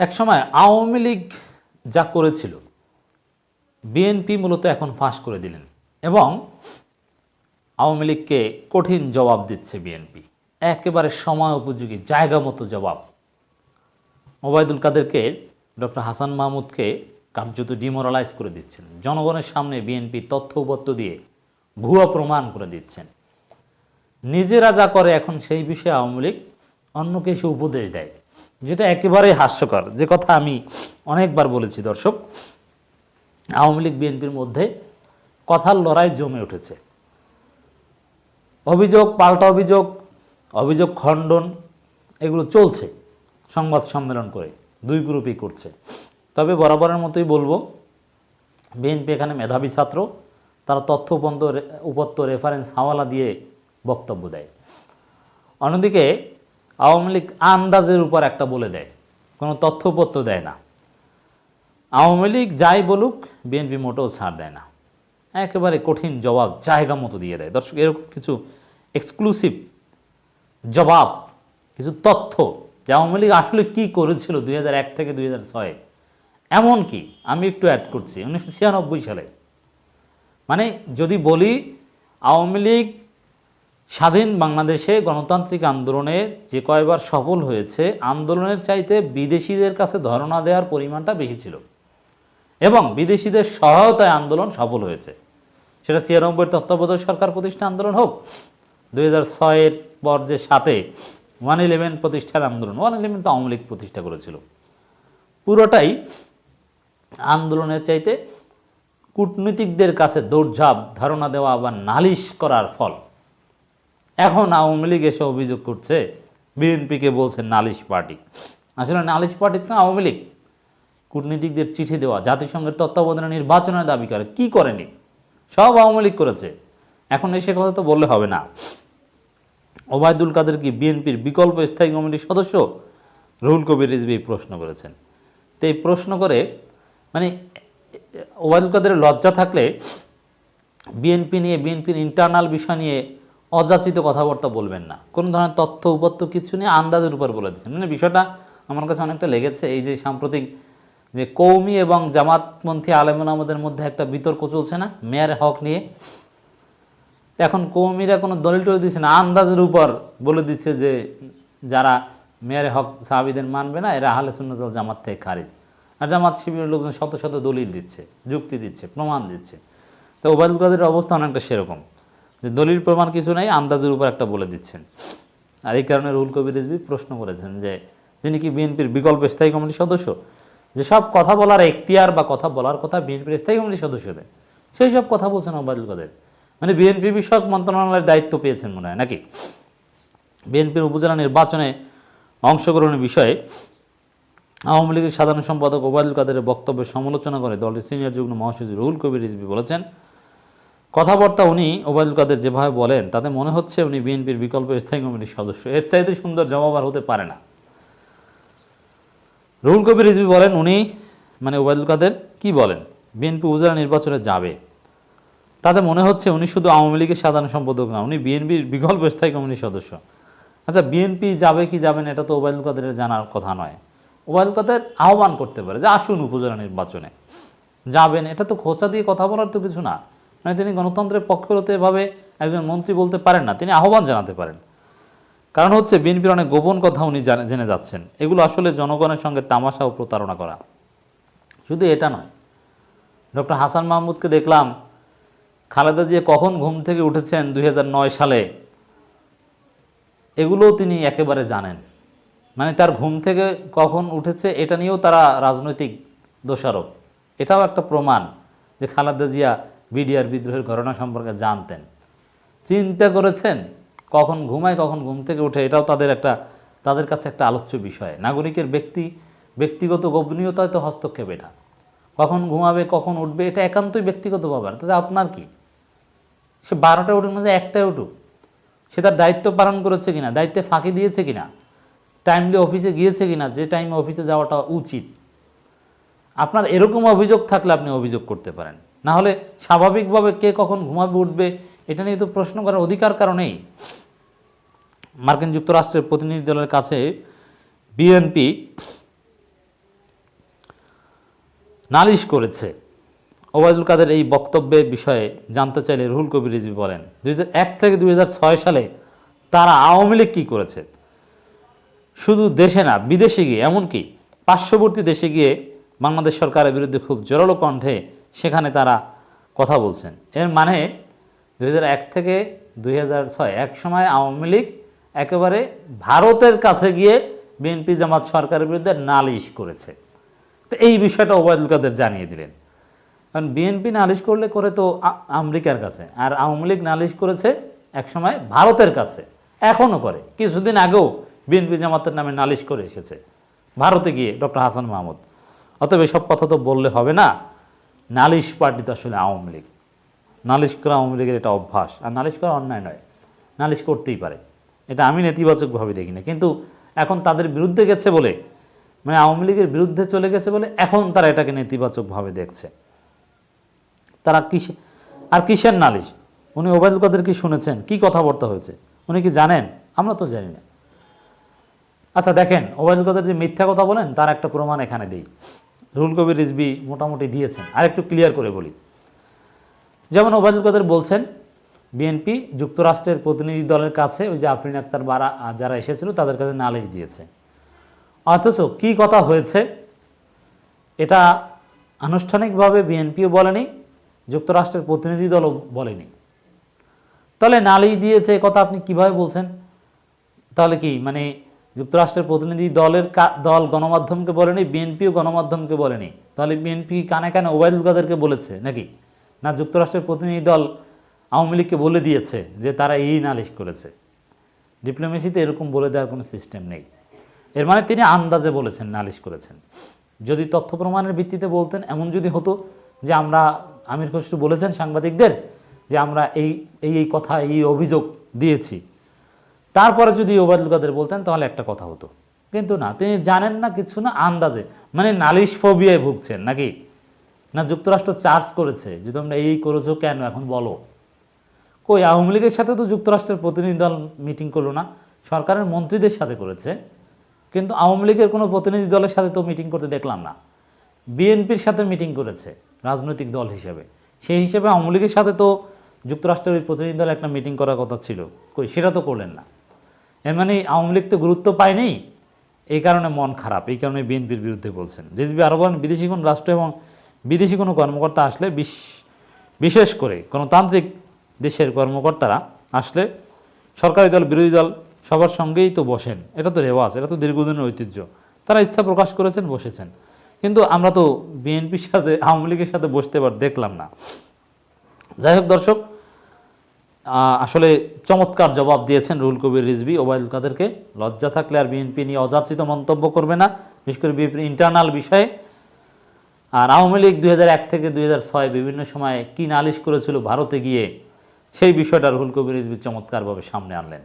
একসময় আওয়ামী লীগ যা করেছিল, বিএনপি মূলত এখন ফাঁস করে দিলেন এবং আওয়ামী লীগকে কঠিন জবাব দিচ্ছে বিএনপি। একেবারে সময় উপযোগী জায়গা মতো জবাব। ওবায়দুল কাদেরকে ডক্টর হাসান মাহমুদকে কার্যত ডিমোরালাইজ করে দিচ্ছেন। জনগণের সামনে বিএনপি তথ্য উপত্য দিয়ে ভুয়া প্রমাণ করে দিচ্ছেন। নিজেরা যা করে এখন সেই বিষয়ে আওয়ামী লীগ অন্যকে এসে উপদেশ দেয়। যেটা একেবারেই হাস্যকর। যে কথা আমি অনেকবার বলেছি, দর্শক। আওয়ামী লীগ, বিএনপির মধ্যে কথার লড়াই জমে উঠেছে। অভিযোগ, পাল্টা অভিযোগ অভিযোগ খণ্ডন, এগুলো চলছে সংবাদ সম্মেলন করে, দুই গ্রুপই করছে। তবে বরাবরের মতোই বলব, বিএনপি এখানে মেধাবী ছাত্র, তারা তথ্য উপত্য রেফারেন্স হাওয়ালা দিয়ে বক্তব্য দেয়। অন্যদিকে আওয়ামী লীগ আন্দাজের উপর একটা বলে দেয়, কোনো তথ্য উপত্য দেয় না। আওয়ামী লীগ যাই বলুক, বিএনপি মোটেও ছাড় দেয় না। একেবারে কঠিন জবাব জায়গা মতো দিয়ে দেয়। দর্শক, এরকম কিছু এক্সক্লুসিভ জবাব, কিছু তথ্য যে আওয়ামী লীগ আসলে কী করেছিল দুই এক থেকে দুই এমন কি? আমি একটু অ্যাড করছি। উনিশশো ছিয়ানব্বই সালে। মানে যদি বলি, আওয়ামী লীগ স্বাধীন বাংলাদেশে গণতান্ত্রিক আন্দোলনে যে কয়বার সফল হয়েছে, আন্দোলনের চাইতে বিদেশিদের কাছে ধরনা দেওয়ার পরিমাণটা বেশি ছিল এবং বিদেশিদের সহায়তায় আন্দোলন সফল হয়েছে। সেটা ছিয়ানব্বই তত্ত্বাবধায়ক সরকার প্রতিষ্ঠা আন্দোলন হোক, দুই হাজার ছয়ের পর যে সাথে ওয়ান ইলেভেন প্রতিষ্ঠার আন্দোলন, ওয়ান ইলেভেন তো আওয়ামী লীগ প্রতিষ্ঠা করেছিল। পুরোটাই আন্দোলনের চাইতে কূটনীতিকদের কাছে দৌড়ঝাঁপ, ধারণা দেওয়া বা নালিশ করার ফল। এখন আওয়ামী লীগ এসে অভিযোগ করছে, বিএনপিকে বলছে নালিশ পার্টি। আসলে নালিশ পার্টি তো আওয়ামী লীগ। কূটনীতিকদের চিঠি দেওয়া, জাতিসংঘের তত্ত্বাবধানে নির্বাচনের দাবি করে, কি করেনি? সব আওয়ামী লীগ করেছে। এখন এসে কথা তো বললে হবে না। ওবায়দুল কাদের কি বিএনপির বিকল্প স্থায়ী কমিটির সদস্য? রুহুল কবির এই প্রশ্ন করেছেন। তো এই প্রশ্ন করে মানে ওবায়দুল কাদের লজ্জা থাকলে বিএনপি নিয়ে, বিএনপির ইন্টারনাল বিষয় নিয়ে অযাচিত কথাবার্তা বলবেন না। কোনো ধরনের তথ্য উপত্য কিছু নিয়ে আন্দাজের উপর বলে দিচ্ছেন। মানে বিষয়টা আমার কাছে অনেকটা লেগেছে। এই যে সাম্প্রতিক যে কৌমি এবং জামাতপন্থী আলেমন আমাদের মধ্যে একটা বিতর্ক চলছে না? মেয়ের হক নিয়ে। এখন কৌমিরা কোনো দলিল টলিল দিচ্ছে না, আন্দাজের উপর বলে দিচ্ছে যে যারা মেয়ের হক সাহাবিদের মানবে না, এরা আহলে সুন্নতল জামাত থেকে খারিজ। আর জামাত শিবিরের লোকজন শত শত দলিল দিচ্ছে, যুক্তি দিচ্ছে, প্রমাণ দিচ্ছে। তো ওবায়দুল কাদের অবস্থা অনেকটা সেরকম। যে দলিল প্রমাণ কিছু নাই, আন্দাজের উপর একটা বলে দিচ্ছেন। আর এই কারণে রুহুল কবির রিজভি প্রশ্ন করেছেন যে, তিনি কি বিএনপির বিকল্প স্থায়ী কমিটির সদস্য? যেসব কথা বলার এখতিয়ার বা কথা বলার কথা বিএনপির স্থায়ী কমিটির সদস্যদের। সেই সব কথা বলছেন ওবায়দুল কাদের। মানে বিএনপি বিষয়ক মন্ত্রণালয়ের দায়িত্ব পেয়েছেন মনে হয় নাকি? বিএনপির উপজেলা নির্বাচনে অংশগ্রহণের বিষয়ে আওয়ামী লীগের সাধারণ সম্পাদক ওবায়দুল কাদের বক্তব্যের সমালোচনা করে দলটির সিনিয়র যুগ্ম মহাসচিব রুহুল কবির রিজভি বলেছেন কথাবার্তা উনি ওবায়দুল কাদের যেভাবে বলেন, তাতে মনে হচ্ছে উনি বিএনপির বিকল্প স্থায়ী কমিটির সদস্য। এর চাইতে সুন্দর জবাব আর হতে পারে না। রুহুল কবির রিজভি বলেন, উনি মানে ওবায়দুল কাদের, কি বলেন? বিএনপি উপজেলা নির্বাচনে যাবে। তাতে মনে হচ্ছে উনি শুধু আওয়ামী লীগের সাধারণ সম্পাদক না, উনি বিএনপির বিকল্প স্থায়ী কমিটির সদস্য। আচ্ছা বিএনপি যাবে কি যাবেন এটা তো ওবায়দুল কাদেরের জানার কথা নয়। ওবায়দুল কাদের আহ্বান করতে পারে যে আসুন উপজেলা নির্বাচনে। যাবেন, এটা তো খোঁচা দিয়ে কথা বলার তো কিছু না। মানে তিনি গণতন্ত্রের পক্ষের হতে এভাবে একজন মন্ত্রী বলতে পারেন না, তিনি আহ্বান জানাতে পারেন। কারণ হচ্ছে বিএনপির অনেক গোপন কথা উনি জানে- জেনে যাচ্ছেন। এগুলো আসলে জনগণের সঙ্গে তামাশা ও প্রতারণা করা। শুধু এটা নয়, ডক্টর হাসান মাহমুদকে দেখলাম খালেদা জিয়া কখন ঘুম থেকে উঠেছেন দু হাজার নয় সালে, এগুলোও তিনি একেবারে জানেন। মানে তার ঘুম থেকে কখন উঠেছে এটা নিয়েও তারা রাজনৈতিক দোষারোপ। এটাও একটা প্রমাণ যে খালেদা জিয়া বিডিআর বিদ্রোহের ঘটনা সম্পর্কে জানতেন। চিন্তা করেছেন কখন ঘুমায়, কখন ঘুম থেকে উঠে, এটাও তাদের একটা, তাদের কাছে একটা আলোচ্য বিষয়। নাগরিকের ব্যক্তি, ব্যক্তিগত গোপনীয়তায় তো হস্তক্ষেপ এটা। কখন ঘুমাবে, কখন উঠবে, এটা একান্তই ব্যক্তিগত ব্যাপার। তাতে আপনার কি? সে বারোটা উঠুক না একটাই উঠুক। সে তার দায়িত্ব পালন করেছে কিনা, দায়িত্বে ফাঁকি দিয়েছে কিনা টাইমলি অফিসে গিয়েছে কিনা, যে টাইমে অফিসে যাওয়াটা উচিত। আপনার এরকম অভিযোগ থাকলে আপনি অভিযোগ করতে পারেন। না হলে স্বাভাবিকভাবে কে কখন ঘুমাবে, উঠবে, এটা নিয়ে তো প্রশ্ন করার অধিকার কারণেই। মার্কিন যুক্তরাষ্ট্রের প্রতিনিধি দলের কাছে বিএনপি নালিশ করেছে। ওবায়দুল কাদের এই বক্তব্যের বিষয়ে জানতে চাইলে রুহুল কবির রিজভী বলেন, দুই থেকে দুই হাজার ছয় সালে তারা আওয়ামী লীগ কী করেছে? শুধু দেশে না, বিদেশে গিয়ে, এমনকি পার্শ্ববর্তী দেশে গিয়ে বাংলাদেশ সরকারের বিরুদ্ধে খুব জোরালো কণ্ঠে সেখানে তারা কথা বলছেন। এর মানে দু হাজার এক থেকে দুই এক সময় আওয়ামী লীগ একেবারে ভারতের কাছে গিয়ে বিএনপি জামাত সরকারের বিরুদ্ধে নালিশ করেছে। তো এই বিষয়টা ওবায়দুল কাদের জানিয়ে দিলেন। কারণ বিএনপি নালিশ করলে করে তো আমেরিকার কাছে, আর আওয়ামী লীগ নালিশ করেছে একসময় ভারতের কাছে এখনও করে। কিছুদিন আগেও বিএনপি জামাতের নামে নালিশ করে এসেছে। ভারতে গিয়ে ডক্টর হাসান মাহমুদ। অতএব এসব কথা তো বললে হবে না। নালিশ পার্টি তো আসলে আওয়ামী লীগ। নালিশ করা আওয়ামী লীগের এটা অভ্যাস। আর নালিশ করা অন্যায় নয়। নালিশ করতেই পারে। এটা আমি নেতিবাচকভাবে দেখি না কিন্তু এখন তাদের বিরুদ্ধে গেছে বলে মানে আওয়ামী লীগের বিরুদ্ধে চলে গেছে বলে এখন তারা এটাকে নেতিবাচকভাবে দেখছে। তারা কিসে, আর কিসের নালিশ? উনি ওবায়দুল কাদের কি শুনেছেন? কি কথাবার্তা হয়েছে? উনি কি জানেন? আমরা তো জানি না। আচ্ছা দেখেন, ওবায়দুল কাদের যে মিথ্যা কথা বলেন, তার একটা প্রমাণ এখানে দিই। রুল কবির রিজবি মোটামুটি দিয়েছেন। আর একটু ক্লিয়ার করে বলি। যেমন ওবায়দুল কাদের বলছেন, বিএনপি যুক্তরাষ্ট্রের প্রতিনিধি দলের কাছে ওই যে আফরিন আক্তার বারা যারা এসেছিল তাদের কাছে নালিশ দিয়েছে। অথচ কি কথা হয়েছে? এটা আনুষ্ঠানিকভাবে বিএনপিও বলেনি, যুক্তরাষ্ট্রের প্রতিনিধি দলও বলেনি। তাহলে নালিশ দিয়েছে কথা আপনি কীভাবে বলছেন? তাহলে কি মানে যুক্তরাষ্ট্রের প্রতিনিধি দলের দল গণমাধ্যমকে বলেনি, বিএনপিও গণমাধ্যমকে বলেনি। তাহলে বিএনপি কানে কানে ওবায়দুল কাদেরকে বলেছে নাকি? না, যুক্তরাষ্ট্রের প্রতিনিধি দল আওয়ামী লীগকে বলে দিয়েছে যে তারা এই নালিশ করেছে। ডিপ্লোমেসিতে এরকম বলে দেওয়ার কোনো সিস্টেম নেই। এর মানে তিনি আন্দাজে বলেছেন, নালিশ করেছেন। যদি তথ্য প্রমাণের ভিত্তিতে বলতেন, এমন যদি হতো যে আমরা, আমির খসরু বলেছেন সাংবাদিকদের, যে আমরা এই এই কথা, এই অভিযোগ দিয়েছি। তারপরে যদি ওবায়দুল কাদের বলতেন, তাহলে একটা কথা হতো। কিন্তু না, তিনি জানেন না কিছু না, আন্দাজে। মানে নালিশ ফোবিয়ায় ভুগছেন, নাকি? না, যুক্তরাষ্ট্র চার্জ করেছে, যে তোমরা এই করেছ কেন, এখন বলো। কই, আওয়ামী লীগের সাথে তো যুক্তরাষ্ট্রের প্রতিনিধি দল মিটিং করল না, সরকারের মন্ত্রীদের সাথে করেছে। কিন্তু আওয়ামী লীগের কোনো প্রতিনিধি দলের সাথে তো মিটিং করতে দেখলাম না। বিএনপির সাথে মিটিং করেছে, রাজনৈতিক দল হিসেবে। সেই হিসেবে আওয়ামী লীগের সাথে তো যুক্তরাষ্ট্রের ওই প্রতিনিধি দল একটা মিটিং করার কথা ছিল। কই, সেটা তো করলেন না। এর মানে আওয়ামী লীগ তো গুরুত্ব পায়নি। এই কারণে মন খারাপ, এই কারণে বিএনপির বিরুদ্ধে বলছেন। রিজবি আরও বলেন, বিদেশি কোনো রাষ্ট্র এবং বিদেশি কোনো কর্মকর্তা আসলে বিশ- বিশেষ করে গণতান্ত্রিক দেশের কর্মকর্তারা আসলে সরকারি দল, বিরোধী দল সবার সঙ্গেই তো বসেন। এটা তো রেওয়াজ, এটা তো দীর্ঘদিনের ঐতিহ্য। তারা ইচ্ছা প্রকাশ করেছেন, বসেছেন। কিন্তু আমরা তো বিএনপির সাথে, আওয়ামী লীগের সাথে বসতে পার দেখলাম না। যাই হোক দর্শক আসলে চমৎকার জবাব দিয়েছেন রুল কবির রিজবি ওবায়দুল কাদেরকে লজ্জা থাকলে আর বিএনপি নিয়ে অযাচিত মন্তব্য করবে না, বিশেষ করে বিএনপির ইন্টারনাল বিষয়ে। আর আওয়ামী লীগ দুই হাজার এক থেকে দু হাজার ছয় বিভিন্ন সময়ে কি নালিশ করেছিল ভারতে গিয়ে, সেই বিষয়টা রুহুল কবির রিজবি চমৎকারভাবে সামনে আনলেন।